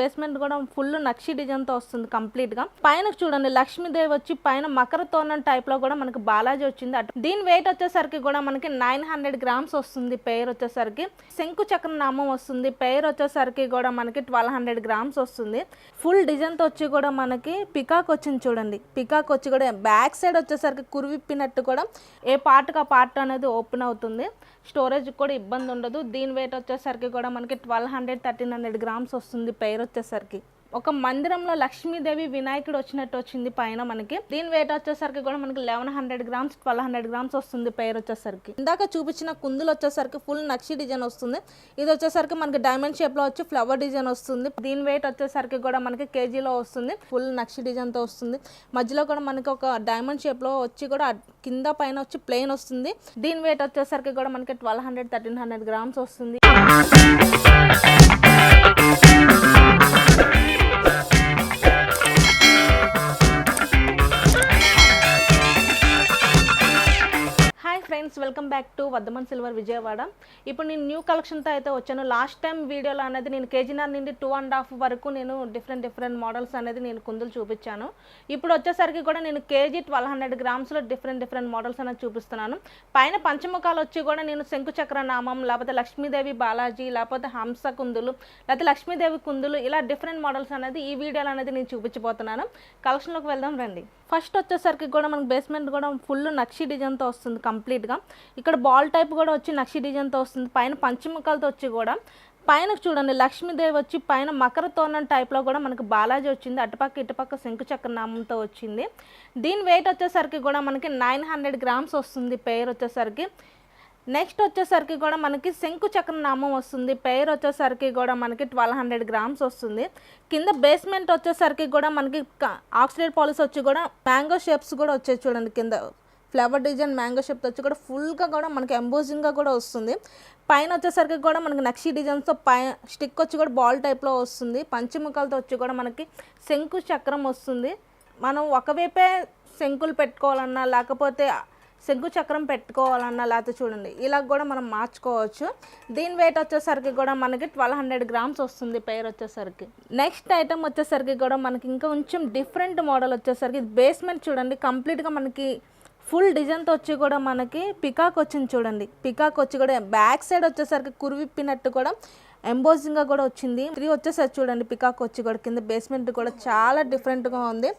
Basement కూడా full నక్షి డిజైన్తో వస్తుంది కంప్లీట్గా. పైన చూడండి లక్ష్మీదేవి వచ్చి పైన మకర తోరణం టైప్లో కూడా మనకి బాలాజీ వచ్చింది. అటు దీని వెయిట్ వచ్చేసరికి కూడా మనకి నైన్ హండ్రెడ్ గ్రామ్స్ వస్తుంది పేరు వచ్చేసరికి. శంకు చక్ర నామం వస్తుంది పేరు వచ్చేసరికి కూడా మనకి ట్వెల్వ్ హండ్రెడ్ గ్రామ్స్ వస్తుంది. ఫుల్ డిజైన్తో వచ్చి కూడా మనకి పికాక్ వచ్చింది చూడండి. పికాక్ వచ్చి కూడా బ్యాక్ సైడ్ వచ్చేసరికి కురివిప్పినట్టు కూడా ఏ పార్ట్కి ఆ పార్ట్ అనేది ఓపెన్ అవుతుంది. స్టోరేజ్ కూడా ఇబ్బంది ఉండదు. దీని వెయిట్ వచ్చేసరికి కూడా మనకి twelve hundred thirteen hundred grams వస్తుంది పేరు వచ్చేసరికి. ఒక మందిరంలో లక్ష్మీదేవి వినాయకుడు వచ్చినట్టు వచ్చింది పైన మనకి. దీని వెయిట్ వచ్చేసరికి కూడా మనకి eleven hundred grams twelve hundred grams వస్తుంది పేరు వచ్చేసరికి. ఇందాక చూపించిన కుందులు వచ్చేసరికి ఫుల్ నక్షి డిజైన్ వస్తుంది. ఇది వచ్చేసరికి మనకి డైమండ్ షేప్లో వచ్చి ఫ్లవర్ డిజైన్ వస్తుంది. దీని వెయిట్ వచ్చేసరికి కూడా మనకి కేజీలో వస్తుంది. ఫుల్ నక్షి డిజైన్తో వస్తుంది. మధ్యలో కూడా మనకి ఒక డైమండ్ షేప్లో వచ్చి కూడా కింద పైన వచ్చి ప్లెయిన్ వస్తుంది. దీని వెయిట్ వచ్చేసరికి కూడా మనకి twelve hundred thirteen hundred grams వస్తుంది. Welcome back to Vaddaman silver Vijayawada. ఇప్పుడు నేను న్యూ కలెక్షన్తో అయితే వచ్చాను. లాస్ట్ టైం వీడియోలో అనేది నేను కేజీనార్ నుండి టూ అండ్ హాఫ్ వరకు నేను డిఫరెంట్ డిఫరెంట్ మోడల్స్ అనేది నేను కుందులు చూపించాను. ఇప్పుడు వచ్చేసరికి కూడా నేను కేజీ ట్వెల్వ్ హండ్రెడ్ గ్రామ్స్లో డిఫరెంట్ డిఫరెంట్ మోడల్స్ అనేది చూపిస్తున్నాను. పైన పంచముఖాలు వచ్చి కూడా నేను శంకుచక్ర నామం లేకపోతే లక్ష్మీదేవి బాలాజీ లేకపోతే హంస కుందులు లేకపోతే లక్ష్మీదేవి కుందులు ఇలా డిఫరెంట్ మోడల్స్ అనేది ఈ వీడియోలో అనేది నేను చూపించబోతున్నాను. కలెక్షన్లోకి వెళ్దాం రండి. ఫస్ట్ వచ్చేసరికి కూడా మనకి బేస్మెంట్ కూడా ఫుల్ నక్షి డిజైన్తో వస్తుంది కంప్లీట్గా ఇక్కడ బాల్ టైప్ కూడా వచ్చి నక్షి డిజైన్తో వస్తుంది. పైన పంచముఖాలతో వచ్చి కూడా పైన చూడండి లక్ష్మీదేవి వచ్చి పైన మకర తోరణం టైప్లో కూడా మనకి బాలాజీ వచ్చింది. అటుపక్క ఇటుపక్క శంకుచక్ర నామంతో వచ్చింది. దీని వెయిట్ వచ్చేసరికి కూడా మనకి నైన్ హండ్రెడ్ గ్రామ్స్ వస్తుంది పేరు వచ్చేసరికి. నెక్స్ట్ వచ్చేసరికి కూడా మనకి శంకు చక్ర నామం వస్తుంది. పేరు వచ్చేసరికి కూడా మనకి ట్వెల్వ్ హండ్రెడ్ గ్రామ్స్ వస్తుంది. కింద బేస్మెంట్ వచ్చేసరికి కూడా మనకి ఆక్సిడైడ్ పాలిస్ వచ్చి కూడా మ్యాంగో షేప్స్ కూడా వచ్చాయి చూడండి కింద. ఫ్లవర్ డిజైన్ మ్యాంగో షేప్ వచ్చి కూడా ఫుల్గా కూడా మనకి ఎంబోజింగ్గా కూడా వస్తుంది. పైన వచ్చేసరికి కూడా మనకి నక్షి డిజైన్స్తో పై స్టిక్ వచ్చి కూడా బాల్ టైప్లో వస్తుంది. పంచముఖాలతో వచ్చి కూడా మనకి శంకు చక్రం వస్తుంది. మనం ఒకవైపే శంకులు పెట్టుకోవాలన్నా లేకపోతే శంకు చక్రం పెట్టుకోవాలన్న లేకపోతే చూడండి ఇలా కూడా మనం మార్చుకోవచ్చు. దీని వెయిట్ వచ్చేసరికి కూడా మనకి ట్వెల్వ్ హండ్రెడ్ గ్రామ్స్ వస్తుంది పేరు వచ్చేసరికి. నెక్స్ట్ ఐటమ్ వచ్చేసరికి కూడా మనకి ఇంకా కొంచెం డిఫరెంట్ మోడల్ వచ్చేసరికి బేస్మెంట్ చూడండి కంప్లీట్గా మనకి ఫుల్ డిజైన్తో వచ్చి కూడా మనకి పికాక్ వచ్చింది చూడండి. పికాక్ వచ్చి కూడా బ్యాక్ సైడ్ వచ్చేసరికి కురివిప్పినట్టు కూడా ఎంబోజింగ్గా కూడా వచ్చింది. త్రీ వచ్చేసరికి చూడండి పికాక్ వచ్చి కూడా కింద బేస్మెంట్ కూడా చాలా డిఫరెంట్గా ఉంది.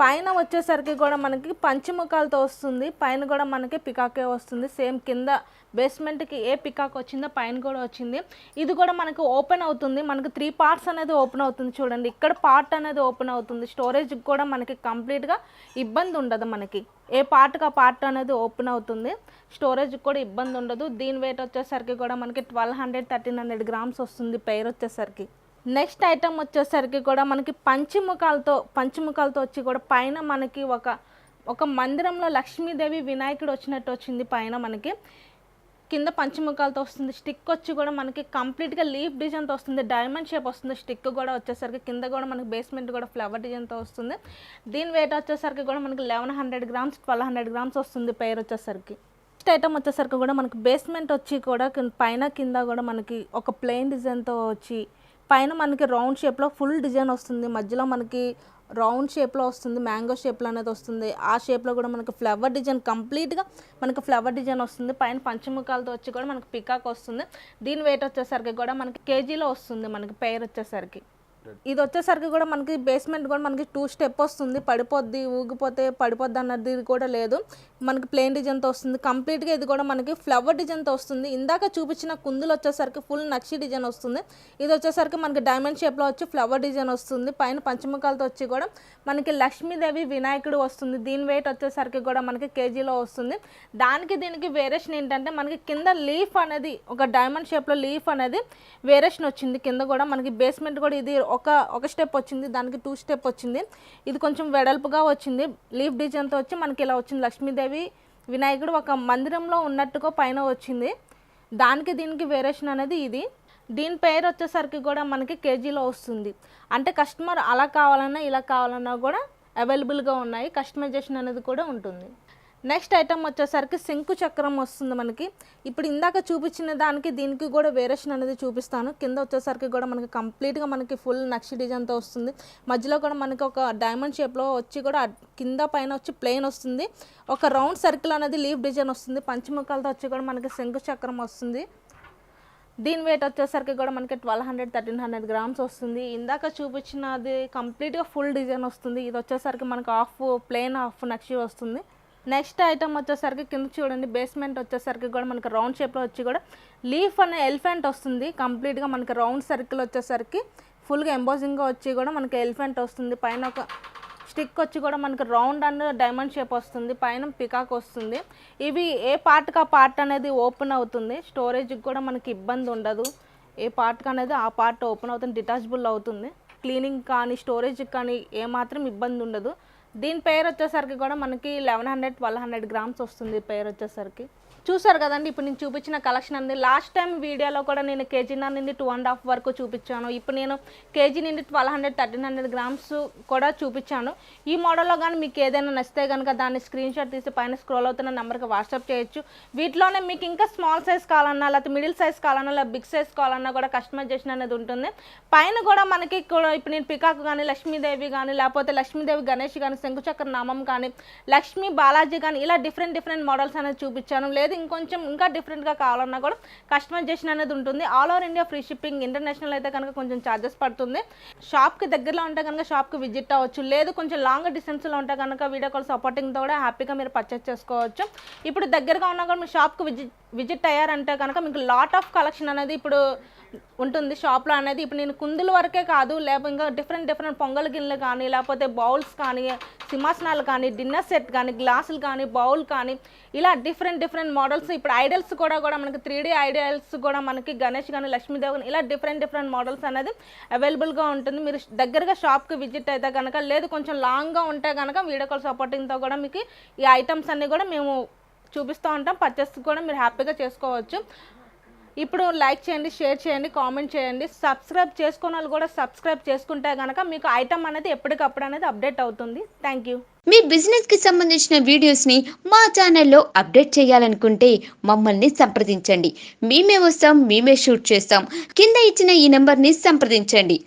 పైన వచ్చేసరికి కూడా మనకి పంచముఖాలతో వస్తుంది పైన కూడా మనకి పికాకే వస్తుంది. సేమ్ కింద బేస్మెంట్కి ఏ పికాక్ వచ్చిందో పైన కూడా వచ్చింది. ఇది కూడా మనకు ఓపెన్ అవుతుంది. మనకి త్రీ పార్ట్స్ అనేది ఓపెన్ అవుతుంది చూడండి. ఇక్కడ పార్ట్ అనేది ఓపెన్ అవుతుంది. స్టోరేజ్ కూడా మనకి కంప్లీట్గా ఇబ్బంది ఉండదు మనకి. ఏ పార్ట్కి ఆ పార్ట్ అనేది ఓపెన్ అవుతుంది. స్టోరేజ్ కూడా ఇబ్బంది ఉండదు. దీని వెయిట్ వచ్చేసరికి కూడా మనకి twelve hundred thirteen hundred grams వస్తుంది పేరు వచ్చేసరికి. నెక్స్ట్ ఐటమ్ వచ్చేసరికి కూడా మనకి పంచముఖాలతో పంచముఖాలతో వచ్చి కూడా పైన మనకి ఒక ఒక మందిరంలో లక్ష్మీదేవి వినాయకుడు వచ్చినట్టు వచ్చింది పైన మనకి. కింద పంచముఖాలతో వస్తుంది స్టిక్ వచ్చి కూడా మనకి కంప్లీట్గా లీఫ్ డిజైన్తో వస్తుంది డైమండ్ షేప్ వస్తుంది స్టిక్ కూడా వచ్చేసరికి కింద కూడా మనకి బేస్మెంట్ కూడా ఫ్లవర్ డిజైన్తో వస్తుంది. దీని వెయిట్ వచ్చేసరికి కూడా మనకి eleven hundred grams twelve hundred grams వస్తుంది పేరు వచ్చేసరికి. నెక్స్ట్ ఐటమ్ వచ్చేసరికి కూడా మనకి బేస్మెంట్ వచ్చి కూడా పైన కింద కూడా మనకి ఒక ప్లెయిన్ డిజైన్తో వచ్చి పైన మనకి రౌండ్ షేప్లో ఫుల్ డిజైన్ వస్తుంది. మధ్యలో మనకి రౌండ్ షేప్లో వస్తుంది. మ్యాంగో షేప్లో అనేది వస్తుంది. ఆ షేప్లో కూడా మనకి ఫ్లవర్ డిజైన్ కంప్లీట్గా మనకి ఫ్లవర్ డిజైన్ వస్తుంది. పైన పంచముఖాలతో వచ్చి కూడా మనకి పికాక్ వస్తుంది. దీని వెయిట్ వచ్చేసరికి కూడా మనకి కేజీలో వస్తుంది. మనకి పేరు వచ్చేసరికి. ఇది వచ్చేసరికి కూడా మనకి బేస్మెంట్ కూడా మనకి టూ స్టెప్ వస్తుంది. పడిపోద్ది ఊగిపోతే పడిపోద్ది అన్నది కూడా లేదు. మనకి ప్లెయిన్ డిజైన్తో వస్తుంది. కంప్లీట్గా ఇది కూడా మనకి ఫ్లవర్ డిజైన్తో వస్తుంది. ఇందాక చూపించిన కుందులు వచ్చేసరికి ఫుల్ నక్షి డిజైన్ వస్తుంది. ఇది వచ్చేసరికి మనకి డైమండ్ షేప్లో వచ్చి ఫ్లవర్ డిజైన్ వస్తుంది. పైన పంచముఖాలతో వచ్చి కూడా మనకి లక్ష్మీదేవి వినాయకుడు వస్తుంది. దీని వెయిట్ వచ్చేసరికి కూడా మనకి కేజీలో వస్తుంది. దానికి దీనికి వేరియేషన్ ఏంటంటే మనకి కింద లీఫ్ అనేది ఒక డైమండ్ షేప్లో లీఫ్ అనేది వేరియేషన్ వచ్చింది. కింద కూడా మనకి బేస్మెంట్ కూడా ఇది ఒక ఒక స్టెప్ వచ్చింది దానికి టూ స్టెప్ వచ్చింది. ఇది కొంచెం వెడల్పుగా వచ్చింది. లీఫ్ డిజైన్తో వచ్చి మనకి ఇలా వచ్చింది. లక్ష్మీదేవి వినాయకుడు ఒక మందిరంలో ఉన్నట్టుగా పైన వచ్చింది. దానికి దీనికి వేరియేషన్ అనేది ఇది. దీని పేరు వచ్చేసరికి కూడా మనకి కేజీలో వస్తుంది. అంటే కస్టమర్ అలా కావాలన్నా ఇలా కావాలన్నా కూడా అవైలబుల్గా ఉన్నాయి. కస్టమైజేషన్ అనేది కూడా ఉంటుంది. నెక్స్ట్ ఐటమ్ వచ్చేసరికి శంకు చక్రం వస్తుంది మనకి. ఇప్పుడు ఇందాక చూపించిన దానికి దీనికి కూడా వేరియేషన్ అనేది చూపిస్తాను. కింద వచ్చేసరికి కూడా మనకి కంప్లీట్గా మనకి ఫుల్ నక్షి డిజైన్తో వస్తుంది. మధ్యలో కూడా మనకి ఒక డైమండ్ షేప్లో వచ్చి కూడా కింద పైన వచ్చి ప్లెయిన్ వస్తుంది. ఒక రౌండ్ సర్కిల్ అనేది లీఫ్ డిజైన్ వస్తుంది. పంచముఖాలతో వచ్చి కూడా మనకి శంకు చక్రం వస్తుంది. దీని వెయిట్ వచ్చేసరికి కూడా మనకి twelve hundred thirteen hundred grams వస్తుంది. ఇందాక చూపించినది కంప్లీట్గా ఫుల్ డిజైన్ వస్తుంది. ఇది వచ్చేసరికి మనకి హాఫ్ ప్లెయిన్ హాఫ్ నక్షి వస్తుంది. నెక్స్ట్ ఐటమ్ వచ్చేసరికి కింద చూడండి బేస్మెంట్ వచ్చేసరికి కూడా మనకి రౌండ్ షేప్లో వచ్చి కూడా లీఫ్ అనే ఎలిఫెంట్ వస్తుంది. కంప్లీట్గా మనకి రౌండ్ సర్కిల్ వచ్చేసరికి ఫుల్గా ఎంబోజింగ్గా వచ్చి కూడా మనకి ఎలిఫెంట్ వస్తుంది. పైన ఒక స్టిక్ వచ్చి కూడా మనకి రౌండ్ అండ్ డైమండ్ షేప్ వస్తుంది. పైన పికాక్ వస్తుంది. ఇవి ఏ పార్ట్కి ఆ పార్ట్ అనేది ఓపెన్ అవుతుంది? స్టోరేజ్కి కూడా మనకి ఇబ్బంది ఉండదు. ఏ పార్ట్కి అనేది ఆ పార్ట్ ఓపెన్ అవుతుంది. డిటాచబుల్ అవుతుంది. క్లీనింగ్ కానీ స్టోరేజ్కి కానీ ఏమాత్రం ఇబ్బంది ఉండదు. దీని పేరు వచ్చేసరికి కూడా మనకి eleven hundred twelve hundred grams వస్తుంది పేరు వచ్చేసరికి. చూసారు కదండి ఇప్పుడు నేను చూపించిన కలెక్షన్ అంది లాస్ట్ టైం వీడియోలో కూడా నేను కేజీన్నర నుండి టూ అండ్ హాఫ్ వరకు చూపించాను. ఇప్పుడు నేను కేజీ నుండి twelve hundred thirteen hundred grams కూడా చూపించాను. ఈ మోడల్లో కానీ మీకు ఏదైనా నచ్చితే కనుక దాన్ని స్క్రీన్ షాట్ తీసి పైన స్క్రోల్ అవుతున్న నెంబర్కి వాట్సాప్ చేయొచ్చు. వీటిలోనే మీకు ఇంకా స్మాల్ సైజ్ కావాలన్నా లేకపోతే మిడిల్ సైజ్ కావాలన్నా లేదా బిగ్ సైజ్ కావాలన్నా కూడా కస్టమైజేషన్ అనేది ఉంటుంది. పైన కూడా మనకి కూడా ఇప్పుడు నేను పికాక్ కానీ లక్ష్మీదేవి కానీ లేకపోతే లక్ష్మీదేవి గణేష్ కానీ శంకుచక్ర నామం కానీ లక్ష్మీ బాలాజీ కానీ ఇలా డిఫరెంట్ డిఫరెంట్ మోడల్స్ అనేది చూపించాను. లేదు ఇంకొంచెం ఇంకా డిఫరెంట్గా కావాలన్నా కూడా కస్టమైజేషన్ అనేది ఉంటుంది. All over India free shipping international అయితే కనుక కొంచెం ఛార్జెస్ పడుతుంది. షాప్కి దగ్గరలో ఉంటే కనుక షాప్కి విజిట్ అవ్వచ్చు. లేదు కొంచెం లాంగ్ డిస్టెన్స్లో ఉంటే కనుక వీడియో కాల్ సపోర్టింగ్తో కూడా హ్యాపీగా మీరు పర్చేస్ చేసుకోవచ్చు. ఇప్పుడు దగ్గరగా ఉన్నా కూడా మీరు షాప్కి విజిట్ విజిట్ అయ్యారంటే కనుక మీకు లాట్ ఆఫ్ కలెక్షన్ అనేది ఇప్పుడు ఉంటుంది. షాప్లో అనేది ఇప్పుడు నేను కుందుల వరకే కాదు లేకపోతే ఇంకా డిఫరెంట్ డిఫరెంట్ పొంగల్ గిన్నెలు కానీ లేకపోతే బౌల్స్ కానీ సింహాసనాలు కానీ డిన్నర్ సెట్ కానీ గ్లాసులు కానీ బౌల్ కానీ ఇలా డిఫరెంట్ డిఫరెంట్ మోడల్స్ ఇప్పుడు ఐడల్స్ కూడా కూడా మనకి త్రీ డీ ఐడల్స్ కూడా మనకి గణేష్ కానీ లక్ష్మీదేవి కానీ ఇలా డిఫరెంట్ డిఫరెంట్ మోడల్స్ అనేది అవైలబుల్గా ఉంటుంది. మీరు దగ్గరగా షాప్కి విజిట్ అయితే కనుక లేదు కొంచెం లాంగ్గా ఉంటే కనుక వీడియో కాల్ సపోర్టింగ్తో కూడా మీకు ఈ ఐటమ్స్ అన్నీ కూడా మేము చూపిస్తూ ఉంటాం. పర్చేస్ కూడా మీరు హ్యాపీగా చేసుకోవచ్చు. ఇప్పుడు లైక్ చేయండి షేర్ చేయండి కామెంట్ చేయండి. సబ్స్క్రైబ్ చేసుకున్న వాళ్ళు కూడా సబ్స్క్రైబ్ చేసుకుంటే కనుక మీకు ఐటమ్ అనేది ఎప్పటికప్పుడు అనేది అప్డేట్ అవుతుంది. Thank you. మీ బిజినెస్కి సంబంధించిన వీడియోస్ని మా ఛానల్లో అప్డేట్ చేయాలనుకుంటే మమ్మల్ని సంప్రదించండి. మేమే వస్తాం మేమే షూట్ చేస్తాం. కింద ఇచ్చిన ఈ నెంబర్ని సంప్రదించండి.